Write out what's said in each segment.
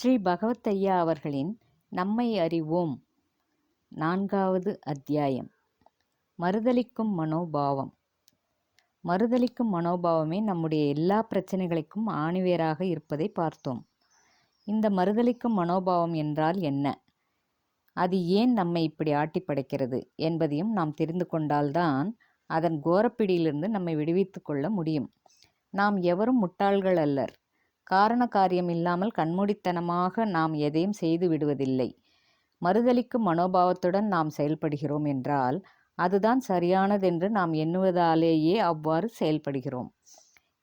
ஸ்ரீ பகவத் ஐயா அவர்களின் நம்மை அறிவோம். நான்காவது அத்தியாயம். மறுதலிக்கும் மனோபாவம். மறுதலிக்கும் மனோபாவமே நம்முடைய எல்லா பிரச்சனைகளுக்கும் ஆணிவேராக இருப்பதை பார்த்தோம். இந்த மறுதலிக்கும் மனோபாவம் என்றால் என்ன? அது ஏன் நம்மை இப்படி ஆட்டி படைக்கிறது என்பதையும் நாம் தெரிந்து கொண்டால்தான் அதன் கோரப்பிடியிலிருந்து நம்மை விடுவித்து கொள்ள முடியும். நாம் எவரும் முட்டாள்கள் அல்லர். காரண காரியம் இல்லாமல் கண்மூடித்தனமாக நாம் எதையும் செய்து விடுவதில்லை. மறுதலிக்கும் மனோபாவத்துடன் நாம் செயல்படுகிறோம் என்றால் அதுதான் சரியானதென்று நாம் எண்ணுவதாலேயே அவ்வாறு செயல்படுகிறோம்.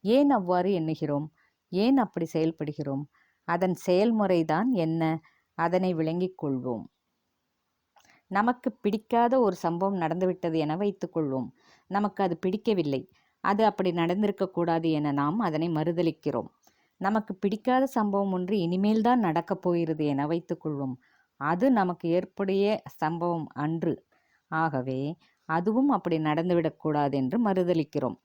ஏன் அவ்வாறு எண்ணுகிறோம்? ஏன் அப்படி செயல்படுகிறோம்? அதன் செயல்முறைதான் என்ன? அதனை விளங்கிக் கொள்வோம். நமக்கு பிடிக்காத ஒரு சம்பவம் நடந்துவிட்டது என வைத்துக்கொள்வோம் நமக்கு அது பிடிக்கவில்லை. அது அப்படி நடந்திருக்கக்கூடாது என நாம் அதனை மறுதலிக்கிறோம். நமக்கு பிடிக்காத சம்பவம் ஒன்று இனிமேல் தான் நடக்கப் போகிறது என வைத்துக்கொள்வோம் அது நமக்கு ஏற்புடைய சம்பவம் அன்று. ஆகவே அதுவும் அப்படி நடந்துவிடக்கூடாது என்று மறுதலிக்கிறோம்.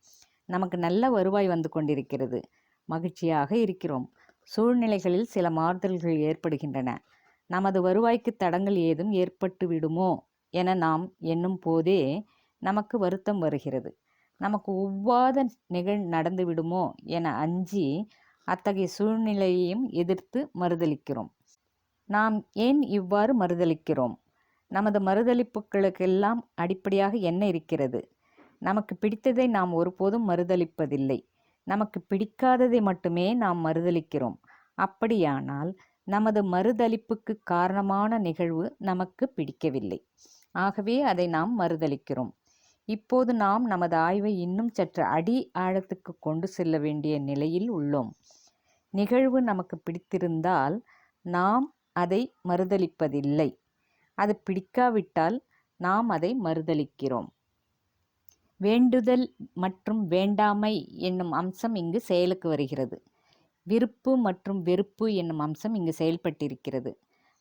நமக்கு நல்ல வருவாய் வந்து கொண்டிருக்கிறது. மகிழ்ச்சியாக இருக்கிறோம். சூழ்நிலைகளில் சில மாறுதல்கள் ஏற்படுகின்றன. நமது வருவாய்க்கு தடங்கள் ஏதும் ஏற்பட்டு விடுமோ என நாம் எண்ணும் போதே நமக்கு வருத்தம் வருகிறது. நமக்கு ஒவ்வாத நிகழ் நடந்து விடுமோ என அஞ்சி அத்தகைய சூழ்நிலையையும் எதிர்த்து மறுதலிக்கிறோம் நாம் ஏன் இவ்வாறு மறுதலிக்கிறோம் நமது மறுதளிப்புகளுக்கெல்லாம் அடிப்படையாக என்ன இருக்கிறது? நமக்கு பிடித்ததை நாம் ஒருபோதும் மறுதலிப்பதில்லை நமக்கு பிடிக்காததை மட்டுமே நாம் மறுதலிக்கிறோம் அப்படியானால் நமது மறுதளிப்புக்கு காரணமான நிகழ்வு நமக்கு பிடிக்கவில்லை. ஆகவே அதை நாம் மறுதலிக்கிறோம் இப்போது நாம் நமது ஆய்வை இன்னும் சற்று அடி ஆழத்துக்கு கொண்டு செல்ல வேண்டிய நிலையில் உள்ளோம். நிகழ்வு நமக்கு பிடித்திருந்தால் நாம் அதை மறுதலிப்பதில்லை அது பிடிக்காவிட்டால் நாம் அதை மறுதலிக்கிறோம் வேண்டுதல் மற்றும் வேண்டாமை என்னும் அம்சம் இங்கு செயலுக்கு வருகிறது. விருப்பு மற்றும் வெறுப்பு என்னும் அம்சம் இங்கு செயல்பட்டிருக்கிறது.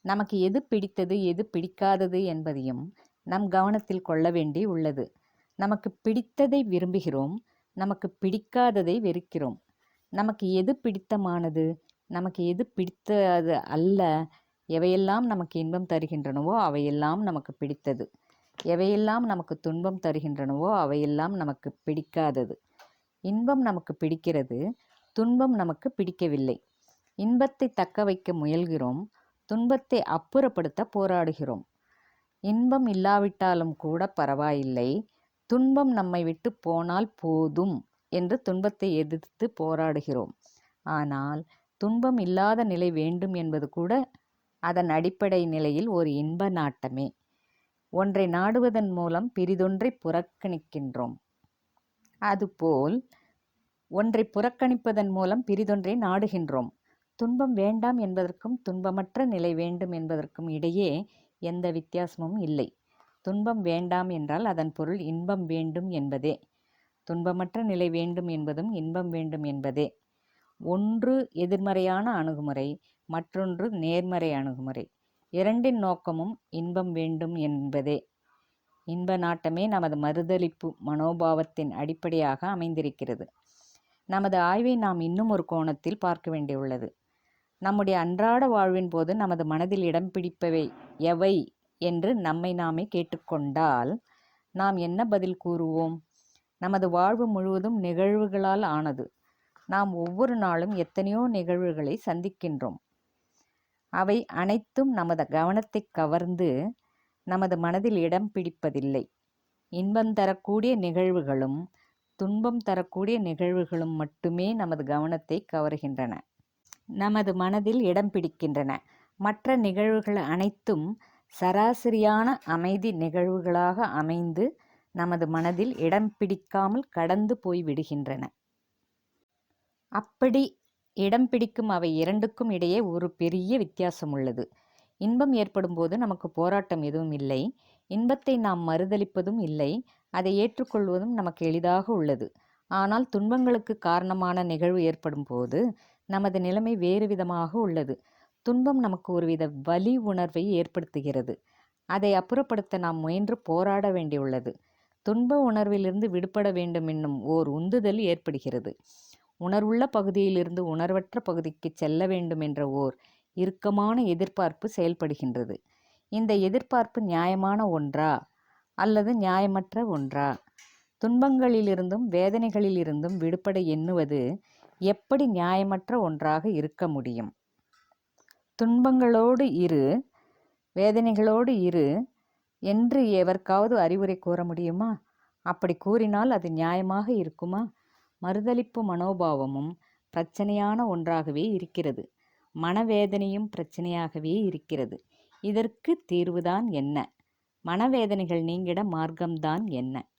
நமக்கு எது பிடித்தது எது பிடிக்காதது என்பதையும் நம் கவனத்தில் கொள்ள வேண்டி உள்ளது. நமக்கு பிடித்ததை விரும்புகிறோம் நமக்கு பிடிக்காததை வெறுக்கிறோம். நமக்கு எது பிடித்தமானது நமக்கு எது பிடித்தது அல்ல எவையெல்லாம் நமக்கு இன்பம் தருகின்றனவோ அவையெல்லாம் நமக்கு பிடித்தது. எவையெல்லாம் நமக்கு துன்பம் தருகின்றனவோ அவையெல்லாம் நமக்கு பிடிக்காதது. இன்பம் நமக்கு பிடிக்கிறது துன்பம் நமக்கு பிடிக்கவில்லை. இன்பத்தை தக்க வைக்க முயல்கிறோம் துன்பத்தை அப்புறப்படுத்த போராடுகிறோம். இன்பம் இல்லாவிட்டாலும் கூட பரவாயில்லை துன்பம் நம்மை விட்டு போனால் போதும். என்று துன்பத்தை எதிர்த்து போராடுகிறோம். ஆனால் துன்பம் இல்லாத நிலை வேண்டும் என்பது கூட அதன் அடிப்படை நிலையில் ஒரு இன்ப நாட்டமே. ஒன்றை நாடுவதன் மூலம் பிரிதொன்றை புறக்கணிக்கின்றோம். அதுபோல் ஒன்றை புறக்கணிப்பதன் மூலம் பிரிதொன்றை நாடுகின்றோம். துன்பம் வேண்டாம் என்பதற்கும் துன்பமற்ற நிலை வேண்டும் என்பதற்கும் இடையே எந்த வித்தியாசமும் இல்லை. துன்பம் வேண்டாம் என்றால் அதன் பொருள் இன்பம் வேண்டும் என்பதே. துன்பமற்ற நிலை வேண்டும் என்பதும் இன்பம் வேண்டும் என்பதே. ஒன்று எதிர்மறையான அணுகுமுறை மற்றொன்று நேர்மறை அணுகுமுறை. இரண்டின் நோக்கமும் இன்பம் வேண்டும் என்பதே. இன்ப நாட்டமே நமது மறுதலிப்பு மனோபாவத்தின் அடிப்படையாக அமைந்திருக்கிறது. நமது ஆய்வை நாம் இன்னும் ஒரு கோணத்தில் பார்க்க வேண்டியுள்ளது. நம்முடைய அன்றாட வாழ்வின் போது நமது மனதில் இடம் பிடிப்பவை எவை என்று நம்மை நாமே கேட்டுக்கொண்டால் நாம் என்ன பதில் கூறுவோம்? நமது வாழ்வு முழுவதும் நிகழ்வுகளால் ஆனது. நாம் ஒவ்வொரு நாளும் எத்தனையோ நிகழ்வுகளை சந்திக்கின்றோம். அவை அனைத்தும் நமது கவனத்தை கவர்ந்து நமது மனதில் இடம் பிடிப்பதில்லை. இன்பம் தரக்கூடிய நிகழ்வுகளும் துன்பம் தரக்கூடிய நிகழ்வுகளும் மட்டுமே நமது கவனத்தை கவர்கின்றன. நமது மனதில் இடம் பிடிக்கின்றன. மற்ற நிகழ்வுகள் அனைத்தும் சராசரியான அமைதி நிகழ்வுகளாக அமைந்து நமது மனதில் இடம் பிடிக்காமல் கடந்து போய் விடுகின்றன. அப்படி இடம் பிடிக்கும் அவை இரண்டுக்கும் இடையே ஒரு பெரிய வித்தியாசம் உள்ளது. இன்பம் ஏற்படும் போது நமக்கு போராட்டம் எதுவும் இல்லை. இன்பத்தை நாம் மறுதலிப்பதும் இல்லை. அதை ஏற்றுக்கொள்வதும் நமக்கு எளிதாக உள்ளது. ஆனால் துன்பங்களுக்கு காரணமான நிகழ்வு ஏற்படும் போது நமது நிலைமை வேறு விதமாக உள்ளது. துன்பம் நமக்கு ஒருவித வலி உணர்வை ஏற்படுத்துகிறது. அதை அப்புறப்படுத்த நாம் முயன்று போராட வேண்டியுள்ளது. துன்ப உணர்விலிருந்து விடுபட வேண்டும் என்னும் ஓர் உந்துதல் ஏற்படுகிறது. உணர்வுள்ள பகுதியிலிருந்து உணர்வற்ற பகுதிக்கு செல்ல வேண்டும் என்ற ஓர் இறுக்கமான எதிர்பார்ப்பு செயல்படுகின்றது. இந்த எதிர்பார்ப்பு நியாயமான ஒன்றா அல்லது நியாயமற்ற ஒன்றா? துன்பங்களிலிருந்தும் வேதனைகளிலிருந்தும் விடுபட எண்ணுவது எப்படி நியாயமற்ற ஒன்றாக இருக்க முடியும்? துன்பங்களோடு இரு வேதனைகளோடு இரு என்று எவருக்காவது அறிவுரை கூற முடியுமா? அப்படி கூறினால் அது நியாயமாக இருக்குமா? மறுதளிப்பு மனோபாவமும் பிரச்சனையான ஒன்றாகவே இருக்கிறது. மனவேதனையும் பிரச்சனையாகவே இருக்கிறது. இதற்கு தீர்வுதான் என்ன? மனவேதனைகள் நீங்கிட மார்க்கம்தான் என்ன?